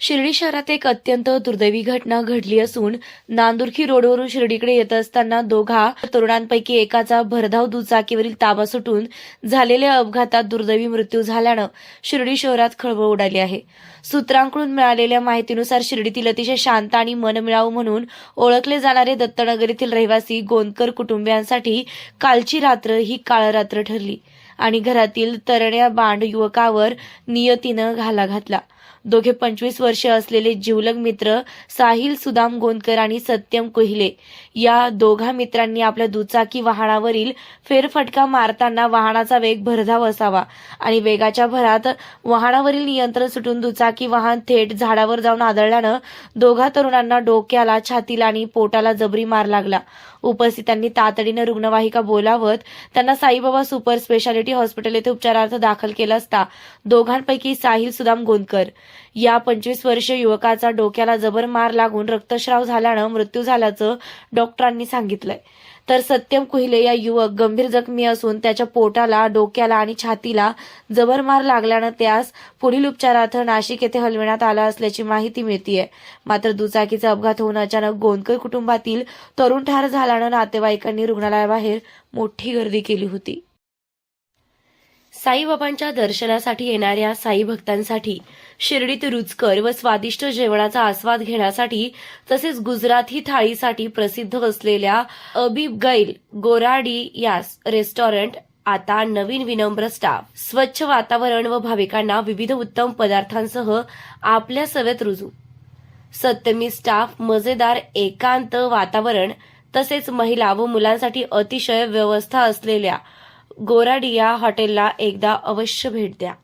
शिर्डी शहरात एक अत्यंत दुर्दैवी घटना घडली असून नांदुर्खी रोडवरून शिर्डीकडे येत असताना दोघा तरुणांपैकी एकाचा भरधाव दुचाकीवरील ताबा सुटून झालेल्या अपघातात दुर्दैवी मृत्यू झाल्यानं शिर्डी शहरात खळबळ उडाली आहे. सूत्रांकडून मिळालेल्या माहितीनुसार शिर्डीतील अतिशय शांत आणि मनमिळावू म्हणून ओळखले जाणारे दत्तनगर येथील रहिवासी गोंदकर कुटुंबियांसाठी कालची रात्र ही काळरात्र ठरली. आणि घरातील तरण्या बांड युवकावर नियतीनं घाला घातला. दोघे पंचवीस वर्ष असलेले जिवलग मित्र साहिल सुदाम गोंदकर आणि सत्यम कोहिले या दोघा मित्रांनी आपल्या दुचाकी वाहनावरील फेरफटका मारताना वाहनाचा वेग भरधाव असावा आणि वेगाच्या भरात वाहनावरील नियंत्रण सुटून दुचाकी वाहन थेट झाडावर जाऊन आदळल्यानं दोघा तरुणांना डोक्याला छातीला आणि पोटाला जबरी मार लागला. उपस्थितांनी तातडीनं रुग्णवाहिका बोलावत त्यांना साईबाबा सुपर स्पेशालिटी हॉस्पिटल येथे उपचारार्थ दाखल केलं असता दोघांपैकी साहिल सुदाम गोंदकर. या पंचवीस वर्षीय युवकाचा डोक्याला जबर मार लागून रक्तस्राव झाल्यानं मृत्यू झाल्याचं डॉक्टरांनी सांगितलंय. तर सत्यम कुहिले या युवक गंभीर जखमी असून त्याच्या पोटाला डोक्याला आणि छातीला जबर मार लागल्यानं त्यास पुढील उपचारार्थ नाशिक येथे हलविण्यात आला असल्याची माहिती मिळतीये. मात्र दुचाकीचा अपघात होऊन अचानक गोंदकर कुटुंबातील तरुण ठार झाल्यानं नातेवाईकांनी रुग्णालयाबाहेर मोठी गर्दी केली होती. साईबाबांच्या दर्शनासाठी येणाऱ्या साई भक्तांसाठी शिर्डीत रुचकर व स्वादिष्ट जेवणाचा आस्वाद घेण्यासाठी तसेच गुजराती थाळीसाठी प्रसिद्ध असलेल्या अबीब गैल गोराडी यास रेस्टॉरंट आता नवीन विनम्र स्टाफ. स्वच्छ वातावरण व भाविकांना विविध उत्तम पदार्थांसह आपल्या सवेत रुजू. सत्यमी स्टाफ मजेदार एकांत वातावरण तसेच महिला व मुलांसाठी अतिशय व्यवस्था असलेल्या गोराडिया हॉटेलला एकदा अवश्य भेट द्या.